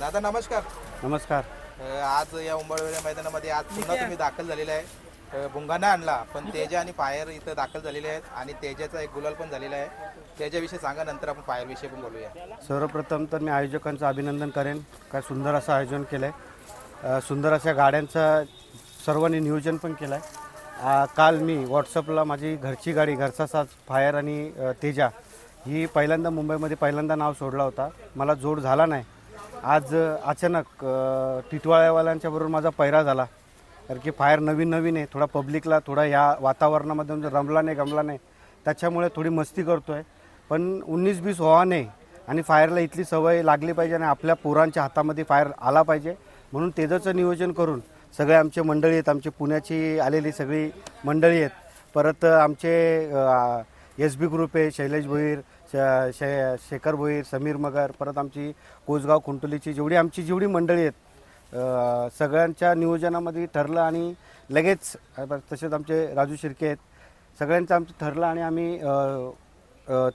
दादा नमस्कार. नमस्कार. अ, आज या उंबरवेल्या मैदानामध्ये आज पुन्हा तुम्ही दाखल झालेला आहे. अ, भुंगाना आणला पण तेजा आणि फायर इथं दाखल झालेले आहेत आणि तेजाचा एक गुलाल पण झालेला आहे. त्याच्याविषयी सांगा नंतर आपण फायर विषयी पण बोलूया. सर्वप्रथम तर मी आयोजकांचं अभिनंदन करेन. काय सुंदर असं आयोजन केलं आहे सुंदर अशा गाड्यांचं सर्वांनी नियोजन पण केलं आहे काल मी व्हॉट्सअपला माझी घरची गाडी घरचा साज फायर आणि अ, तेजा ही पहिल्यांदा मुंबईमध्ये पहिल्यांदा नाव सोडला होता. मला जोड झाला नाही. आज अचानक टिटवाळ्यावाल्यांच्या बरोबर माझा पैरा झाला. कारण की फायर नवीन नवीन आहे थोडा पब्लिकला थोडा या वातावरणामध्ये म्हणजे रमला नाही गमला नाही त्याच्यामुळे थोडी मस्ती करतो आहे पण उन्नीस बीस व्हावा नाही आणि फायरला इथली सवय लागली पाहिजे आणि आपल्या पोरांच्या हातामध्ये फायर आला पाहिजे म्हणून तेजाचं नियोजन करून सगळे आमचे मंडळी आहेत आमचे पुण्याची आलेली सगळी मंडळी आहेत. परत आमचे एस बी ग्रुप आहे शैलेश भोईर श शे शेखर भोईर समीर मगर परत आमची कोसगाव खुंटुलीची जेवढी आमची जेवढी मंडळी आहेत सगळ्यांच्या नियोजनामध्ये ठरलं आणि लगेच तसेच आमचे राजू शिर्के आहेत सगळ्यांचं आमचं ठरलं आणि आम्ही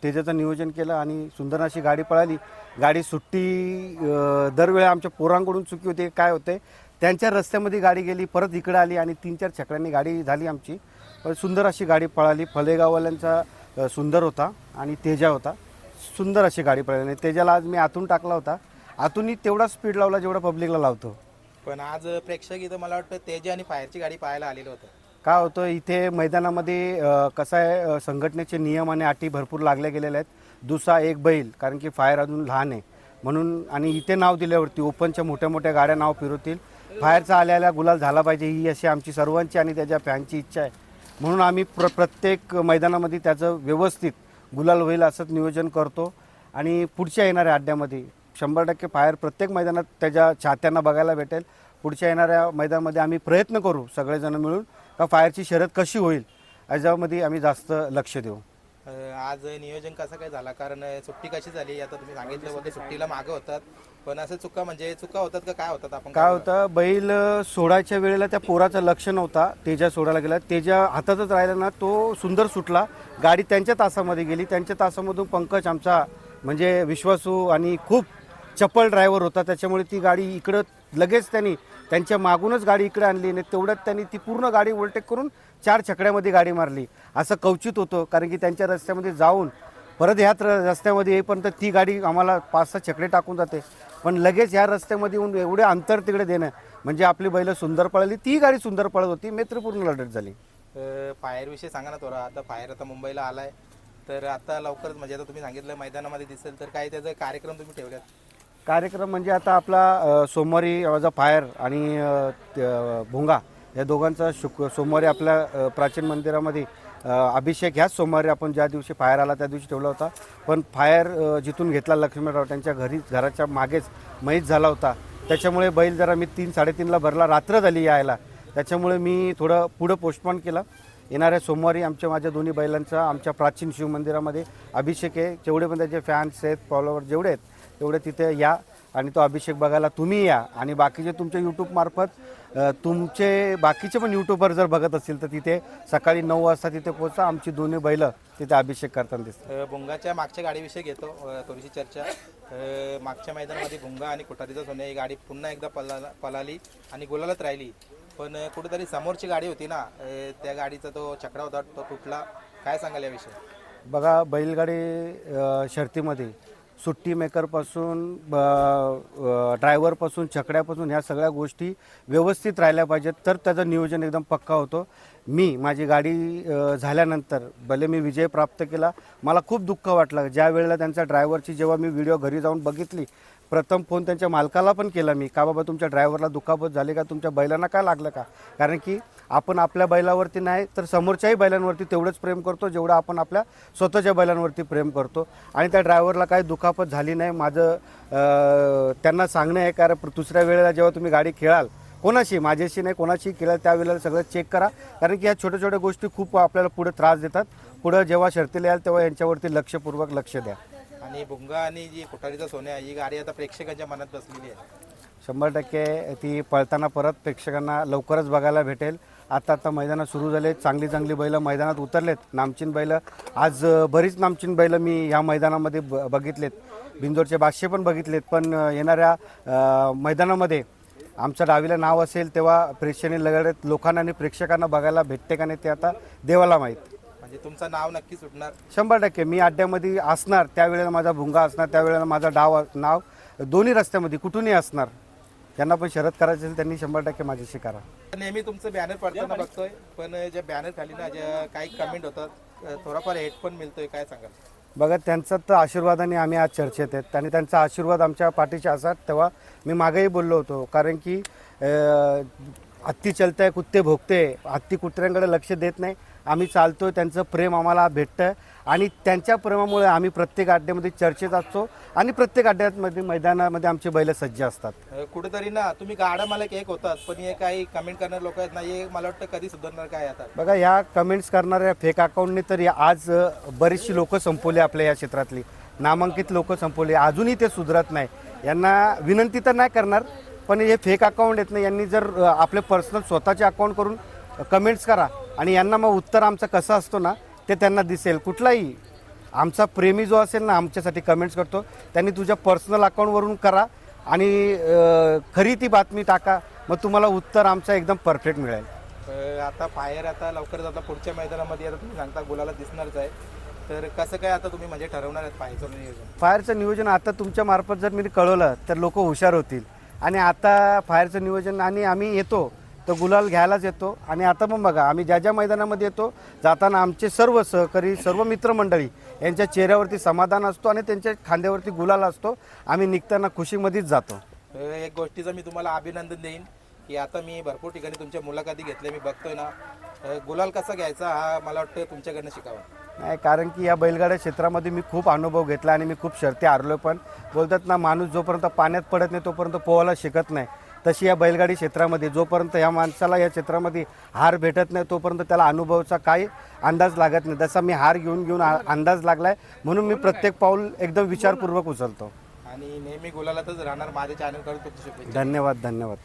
तेजाचं नियोजन केलं आणि सुंदर अशी गाडी पळाली. गाडी सुट्टी दरवेळा आमच्या पोरांकडून चुकी होते काय होते त्यांच्या रस्त्यामध्ये गाडी गेली परत इकडे आली आणि तीन चार छकड्यांनी गाडी झाली आमची. पण सुंदर अशी गाडी पळाली. फलेगाववाल्यांचा सुंदर होता आणि तेजा होता. सुंदर अशी गाडी पळाली आणि तेजाला आज मी आतून टाकला होता. आतूनही तेवढा स्पीड लावला जेवढा पब्लिकला लावतो. पण आज प्रेक्षक इथं मला वाटतं तेजा आणि फायरची गाडी पाहायला आलेलं होतं. काय होतं? इथे मैदानामध्ये कसं आहे संघटनेचे नियम आणि अटी भरपूर लागले गेलेले आहेत. दुसरा एक बैल कारण की फायर अजून लहान आहे. म्हणून आणि इथे नाव दिल्यावरती ओपनच्या मोठ्या मोठ्या गाड्या नाव फिरवतील. फायरचा आल्याला गुलाल झाला पाहिजे ही अशी आमची सर्वांची आणि त्याच्या फॅनची इच्छा आहे. म्हणून आम्ही प्र प्रत्येक मैदानामध्ये त्याचं व्यवस्थित गुलाल होईल असंच नियोजन करतो. आणि पुढच्या येणाऱ्या अड्ड्यामध्ये शंभर टक्के फायर प्रत्येक मैदानात त्याच्या चाहत्यांना बघायला भेटेल. पुढच्या येणाऱ्या मैदानामध्ये आम्ही प्रयत्न करू सगळेजण मिळून का फायरची शर्यत कशी होईल याच्यामध्ये आम्ही जास्त लक्ष देऊ. आज नियोजन कसं काय झाला? कारण सुट्टी कशी झाली? आता तुम्ही सांगितलं होते सुट्टीला मागं होतात. पण असं चुका म्हणजे चुका होतात का? काय होतात आपण काय होतं बैल सोडायच्या वेळेला त्या पोराचं लक्ष नव्हता. तेजा सोडायला गेला. तेजा हातातच राहिला ना तो सुंदर सुटला. गाडी त्यांच्या तासामध्ये गेली. त्यांच्या तासामधून पंकज आमचा म्हणजे विश्वासू आणि खूप चप्पल ड्रायव्हर होता. त्याच्यामुळे ती गाडी इकडं लगेच त्यांनी त्यांच्या मागूनच गाडी इकडे आणली आणि तेवढ्यात त्यांनी ती पूर्ण गाडी ओव्हरटेक करून चार छकड्यामध्ये गाडी मारली. असं कवचित होतं कारण की त्यांच्या रस्त्यामध्ये जाऊन परत ह्याच र- रस्त्यामध्ये येईपर्यंत ती गाडी आम्हाला पाच सहा छकडे टाकून जाते. पण लगेच ह्या रस्त्यामध्ये येऊन एवढे अंतर तिकडे देणं म्हणजे आपली बैल सुंदर पळाली ती गाडी सुंदर पळत होती मैत्रीपूर्ण लढत झाली. फायरविषयी सांगा ना थोडा. आता फायर आता मुंबईला आलाय. तर आता लवकरच म्हणजे आता तुम्ही सांगितलं मैदानामध्ये दिसेल तर काय त्याचा कार्यक्रम तुम्ही ठेवल्यात? कार्यक्रम म्हणजे आता आपला सोमवारी सोमवारी माझा फायर आणि भुंगा भोंगा या दोघांचा शुक सोमवारी आपल्या प्राचीन मंदिरामध्ये अभिषेक ह्याच सोमवारी आपण ज्या दिवशी फायर आला त्या दिवशी ठेवला होता. पण फायर जिथून घेतला लक्ष्मीराव त्यांच्या घरी घराच्या मागेच मैत झाला होता. त्याच्यामुळे बैल जरा मी तीन साडेतीनला भरला रात्र झाली यायला. त्याच्यामुळे मी थोडं पुढं पोस्टपॉन केला. येणाऱ्या सोमवारी आमच्या माझ्या दोन्ही बैलांचा आमच्या प्राचीन शिवमंदिरामध्ये अभिषेक आहे. जेवढे पण त्याचे फॅन्स आहेत फॉलोअर जेवढे आहेत तेवढे तिथे या आणि तो अभिषेक बघायला तुम्ही या. आणि बाकीचे तुमच्या यूट्यूबमार्फत तुमचे बाकीचे पण यूट्यूबर जर बघत असतील तर तिथे सकाळी नऊ वाजता तिथे पोहोचा. आमची दोन्ही बैलं तिथे अभिषेक करताना दिसतात. भुंगाच्या मागच्या गाडीविषयी घेतो थोडीशी चर्चा. मागच्या मैदानामध्ये भुंगा आणि कोठारीचा सोन्या ही गाडी पुन्हा एकदा पला पलाली आणि गुलालत राहिली. पण कुठेतरी समोरची गाडी होती ना त्या गाडीचा तो चकडा होता तो तुटला. काय सांगाल याविषयी? बघा बैलगाडी शर्तीमध्ये सुट्टी मेकरपासून ड्रायव्हरपासून छकड्यापासून ह्या सगळ्या गोष्टी व्यवस्थित राहिल्या पाहिजेत. तर त्याचं नियोजन एकदम पक्का होतं. मी माझी गाडी झाल्यानंतर भले मी विजय प्राप्त केला मला खूप दुःख वाटलं. ज्या वेळेला त्यांच्या ड्रायव्हरची जेव्हा मी व्हिडिओ घरी जाऊन बघितली प्रथम फोन त्यांच्या मालकाला पण केला मी का बाबा तुमच्या ड्रायव्हरला दुखापत झाली का? तुमच्या बैलांना काय लागलं का? कारण की आपण आपल्या बैलावरती नाही तर समोरच्याही बैलांवरती तेवढंच प्रेम करतो जेवढं आपण आपल्या स्वतःच्या बैलांवरती प्रेम करतो. आणि त्या ड्रायव्हरला काही दुखापत झाली नाही. माझं त्यांना सांगणं आहे कारण दुसऱ्या वेळेला जेव्हा तुम्ही गाडी खेळाल कोणाशी माझ्याशी नाही कोणाशी खेळाल त्यावेळेला सगळं चेक करा. कारण की ह्या छोट्या छोट्या गोष्टी खूप आपल्याला पुढे त्रास देतात. पुढं जेव्हा शर्तीला याल तेव्हा यांच्यावरती लक्षपूर्वक लक्ष द्या. आणि भुंगा आणि जी कुठारीचा सोन्या ही गाडी आता प्रेक्षकांच्या मनात बसलेली आहे. शंभर टक्के ती पळताना परत प्रेक्षकांना लवकरच बघायला भेटेल. आता आता मैदानात सुरू झाले चांगली चांगली बैलं मैदानात उतरलेत. नामचीन बैलं. आज बरीच नामचीन बैलं मी ह्या मैदानामध्ये ब बघितलेत. बिंदोरचे बादशे पण बघितलेत. पण येणाऱ्या मैदानामध्ये आमच्या डावीला नाव असेल तेव्हा प्रेक्षणीय लढत लोकांना आणि प्रेक्षकांना बघायला भेटते का नाही ते आता देवाला माहीत. म्हणजे तुमचं नाव नक्की सुटणार. शंभर टक्के. मी अड्ड्यामध्ये असणार. त्यावेळेला माझा भुंगा असणार. त्यावेळेला माझा डाव नाव दोन्ही रस्त्यामध्ये कुठूनही असणार. त्यांना पण शरद करायची असेल त्यांनी शंभर टक्के माझ्याशी करा. नेहमी तुमचं बॅनर पडताना बघतोय पण ज्या बॅनर खाली ना ज्या काही कमेंट होतात थोडाफार हेट पण मिळतोय काय सांगाल? बघा त्यांचा तर आशीर्वादाने आम्ही आज चर्चेत आहेत. आणि त्यांचा आशीर्वाद आमच्या पाठीचे असतात तेव्हा मी मागेही बोललो होतो कारण की हत्ती चलतंय कुत्ते भोगते हत्ती कुत्र्यांकडे लक्ष देत नाही. आम्ही चालतोय त्यांचं प्रेम आम्हाला भेटतं आणि त्यांच्या प्रेमामुळे आम्ही प्रत्येक अड्ड्यामध्ये चर्चेत असतो आणि प्रत्येक अड्ड्यामध्ये मैदानामध्ये आमचे बैल सज्ज असतात. कुठेतरी ना तुम्ही गाडा मला एक होतात पण हे काही कमेंट करणारे लोक आहेत ना हे मला वाटतं कधी सुधारणार काय आता? बघा ह्या कमेंट्स करणाऱ्या फेक अकाउंटने तर आज बरीचशी लोक संपवली आपल्या या क्षेत्रातली. नामांकित लोक संपवली. अजूनही ते सुधरत नाही. यांना विनंती तर नाही करणार पण हे फेक अकाउंट आहेत ना यांनी जर आपले पर्सनल स्वतःचे अकाउंट करून कमेंट्स करा. आणि यांना मग उत्तर आमचं कसं असतो ना ते त्यांना दिसेल. कुठलाही. आमचा प्रेमी जो असेल ना आमच्यासाठी कमेंट्स करतो. त्यांनी तुझ्या पर्सनल अकाउंटवरून करा आणि खरी ती बातमी टाका. मग तुम्हाला उत्तर आमचं एकदम परफेक्ट मिळेल. आता फायर आता लवकरच आता पुढच्या मैदानामध्ये आता तुम्ही सांगता गुलाला दिसणारच आहे. तर कसं काय आता तुम्ही म्हणजे ठरवणार आहेत फायरचं नियोजन? फायरचं नियोजन आता तुमच्या मार्फत जर मी कळवलं तर लोक हुशार होतील. आणि आता फायरचं नियोजन आणि आम्ही येतो. तर गुलाल घ्यायलाच येतो. आणि आता पण बघा आम्ही ज्या ज्या मैदानामध्ये येतो जाताना आमचे सर्व सहकारी सर्व मित्रमंडळी यांच्या चेहऱ्यावरती समाधान असतो आणि त्यांच्या खांद्यावरती गुलाल असतो. आम्ही निघताना खुशीमध्येच जातो. एक गोष्टीचं मी तुम्हाला अभिनंदन देईन की आता मी भरपूर ठिकाणी तुमच्या मुलाखती घेतल्या मी बघतोय ना. गुलाल कसा घ्यायचा हा मला वाटतं तुमच्याकडनं शिकावा. नाही कारण की या बैलगाड्या क्षेत्रामध्ये मी खूप अनुभव घेतला आणि मी खूप शर्ती हारलो पण. बोलतात ना माणूस जोपर्यंत पाण्यात पडत नाही तोपर्यंत पोहायला शिकत नाही. तशी या बैलगाडी क्षेत्रामध्ये जोपर्यंत या माणसाला या क्षेत्रामध्ये हार भेटत नाही तोपर्यंत त्याला अनुभवाचा काही अंदाज लागत नाही. तसा मी हार घेऊन घेऊन अंदाज लागलाय म्हणून मी प्रत्येक पाऊल एकदम विचारपूर्वक उचलतो. आणि नेहमी गुलालातच राहणार माझ्या चॅनलकडून तुमची शुभेच्छा धन्यवाद धन्यवाद.